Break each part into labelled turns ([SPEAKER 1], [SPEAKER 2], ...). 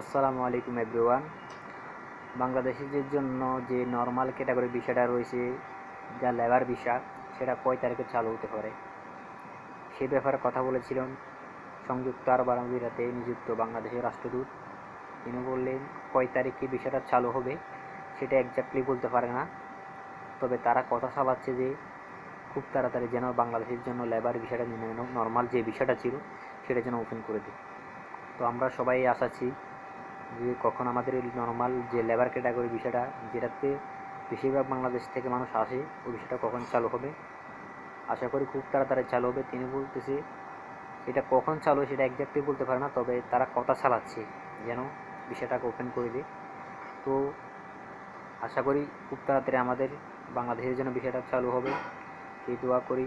[SPEAKER 1] আসসালামু আলাইকুম এভরিওয়ান। বাংলাদেশিদের জন্য যে নর্মাল ক্যাটাগরি ভিসাটা রয়েছে, যা লেবার ভিসা সেটা কয় তারিখে চালু হতে পারে? সে ব্যাপারে কথা বলেছিলেন সংযুক্ত আরব আমিরাতে নিযুক্ত বাংলাদেশের রাষ্ট্রদূত। তিনি বললেন, কয় তারিখে ভিসাটা চালু হবে, সেটা একজাক্টলি বলতে পারে না। তবে তারা কথা চালাচ্ছে যে, খুব তাড়াতাড়ি যেন বাংলাদেশের জন্য লেবার ভিসাটা নিয়ে নর্মাল যে ভিসাটা ছিল, সেটা যেন ওপেন করে দেয়। তো আমরা সবাই আশাচ্ছি যে কখন আমাদের এই নর্মাল যে লেবার ক্যাটাগরি বিষয়টা, যেটাতে বেশিরভাগ বাংলাদেশ থেকে মানুষ আসে, ওই বিষয়টা কখন চালু হবে? আশা করি খুব তাড়াতাড়ি চালু হবে। তিনি বলতেছে, এটা কখন চালু সেটা একজাক্টলি বলতে পারে না, তবে তারা কথা চালাচ্ছে যেন বিষয়টাকে ওপেন করে দেয়। তো আশা করি খুব তাড়াতাড়ি আমাদের বাংলাদেশের জন্য বিষয়টা চালু হবে। এই দোয়া করি,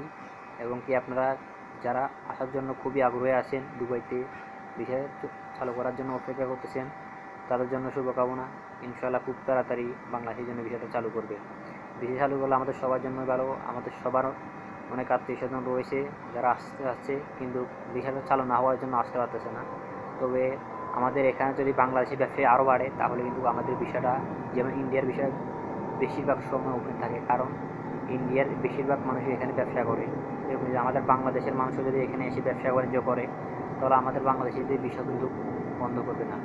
[SPEAKER 1] এবং কি আপনারা যারা আসার জন্য খুবই আগ্রহে আছেন, দুবাইতে বিষয় চালু করার জন্য অপেক্ষা করতেছেন তাদের জন্য শুভকামনা। ইনশাল্লাহ খুব তাড়াতাড়ি বাংলাদেশের জন্য বিষয়টা চালু করবে। বিষয় চালু করলে আমাদের সবার জন্য ভালো, আমাদের সবার অনেক আত্মীয় স্বজন রয়েছে যারা আসতে আসছে, কিন্তু বিষয়টা চালু না হওয়ার জন্য আসতে পারতেছে না। তবে আমাদের এখানে যদি বাংলাদেশি ব্যবসায়ী আরও বাড়ে, তাহলে কিন্তু আমাদের বিষয়টা যেমন ইন্ডিয়ার বিষয় বেশিরভাগ সময় ওপেন থাকে, কারণ ইন্ডিয়ার বেশিরভাগ মানুষই এখানে ব্যবসা করে। এরকম যদি আমাদের বাংলাদেশের মানুষও যদি এখানে এসে ব্যবসা বাণিজ্য করে, তাহলে আমাদের বাংলাদেশিদের বিষয় কিন্তু বন্ধ করবে না।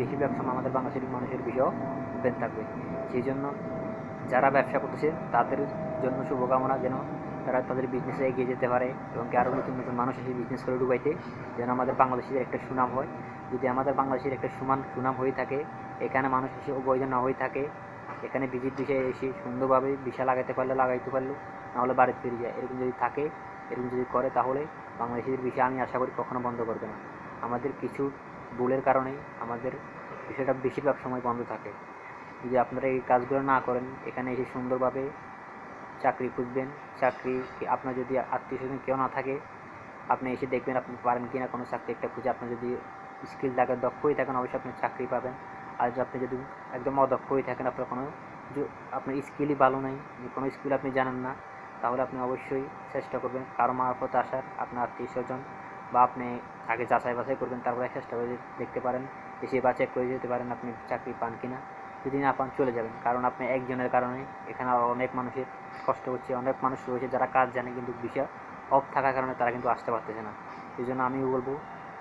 [SPEAKER 1] বেশিরভাগ ব্যবসা আমাদের বাংলাদেশের মানুষের বিষয় ওপেন থাকবে। সেই জন্য যারা ব্যবসা করতেছে, তাদের জন্য শুভকামনা যেন তারা তাদের বিজনেসে এগিয়ে যেতে পারে এবং কি আরও নতুন নতুন মানুষ এসে বিজনেস করে ডুবাইতে যেন আমাদের বাংলাদেশের একটা সুনাম হয়। যদি আমাদের বাংলাদেশের একটা সুমান সুনাম হয়ে থাকে, এখানে মানুষ এসে অবৈধ না হয়ে থাকে, এখানে বিজির বিষয়ে এসে সুন্দরভাবে বিষা লাগাইতে পারলে, লাগাইতে পারল, নাহলে বাড়িতে ফিরে যায়। এরকম যদি থাকে, এরকম যদি করে, তাহলে বাংলাদেশের বিষয় আমি আশা করি কখনো বন্ধ করবে না। আমাদের কিছু ভুলের কারণেই আমাদের বিষয়টা বেশিরভাগ সময় বন্ধ থাকে। যদি আপনারা এই কাজগুলো না করেন, এখানে এসে সুন্দরভাবে চাকরি খুঁজবেন, চাকরি আপনার যদি আত্মীয় স্বজন কেউ না থাকে, আপনি এসে দেখবেন আপনি পারেন কি না কোনো চাকরি একটা খুঁজে। আপনি যদি স্কিল থাকেন দক্ষ হয়ে থাকেন, অবশ্যই আপনি চাকরি পাবেন। আর আপনি যদি একদম অদক্ষ হয়ে থাকেন, আপনার কোনো আপনার স্কিলই ভালো নেই কোনো স্কিল আপনি জানেন না, তাহলে আপনি অবশ্যই চেষ্টা করবেন। কারও মারফত আসার, আপনার আত্মীয় স্বজন বা আপনি আগে যাচাই বাছাই করবেন, তারপরে চেষ্টা করে দেখতে পারেন। এসে বা চেক করে যেতে পারেন আপনি চাকরি পান কিনা। যদি না পান, চলে যাবেন। কারণ আপনি একজনের কারণে এখানে অনেক মানুষের কষ্ট হচ্ছে, অনেক মানুষ রয়েছে যারা কাজ জানে কিন্তু বিষয় অফ থাকার কারণে তারা কিন্তু আসতে পারতেছে না। এই জন্য আমিও বলব,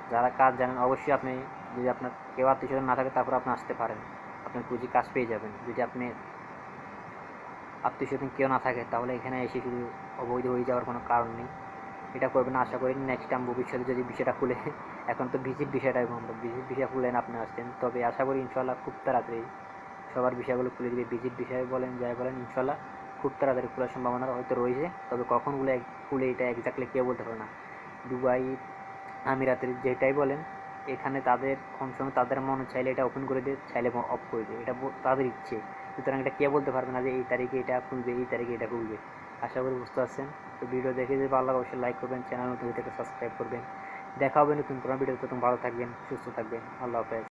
[SPEAKER 1] যারা কাজ জানেন অবশ্যই আপনি যদি আপনার কেউ আত্মীয়স্বজন না থাকে, তারপর আপনি আসতে পারেন। আপনি পুঁজি কাজ পেয়ে যাবেন। যদি আপনি আত্মীয় স্বজন কেউ না থাকে, তাহলে এখানে এসে শুধু অবৈধ হয়ে যাওয়ার কোনো কারণ নেই। এটা করবেন আশা করি নেক্সট টাইম ভবিষ্যতে যদি বিষয়টা খুলে, এখন তো ভিজিট বিষয়টাই বন্ধ, ভিজিট বিষয় খুলেন আপনি আসছেন, তবে আশা করি ইনশাল্লাহ খুব তাড়াতাড়ি সবার বিষয়গুলো খুলে দিবে। ভিজিট বিষয় বলেন, যাই বলেন, ইনশাল্লাহ খুব তাড়াতাড়ি খোলার সম্ভাবনা হয়তো রয়েছে, তবে কখন খুলে এটা এক্স্যাক্টলি কেউ বলতে পারে না। দুবাই, আমিরাতের যেটাই বলেন, এখানে তাদের সময় তাদের মনে চাইলে এটা ওপেন করে দিয়ে চাইলে অফ করে দেয়, এটা তাদের ইচ্ছে। সুতরাং এটা কে বলতে পারবে না যে এই তারিখে এটা খুলবে, এই তারিখে এটা খুলবে। আশা করি বুঝতে পারছেন। তো ভিডিও দেখে যদি ভালো লাগে অবশ্যই লাইক করবেন চ্যানেল নতুন সাবস্ক্রাইব করবেন। দেখা হবে নতুন কোনো ভিডিও তখন ভালো থাকবেন, সুস্থ থাকবেন। আল্লাহ হাফেজ।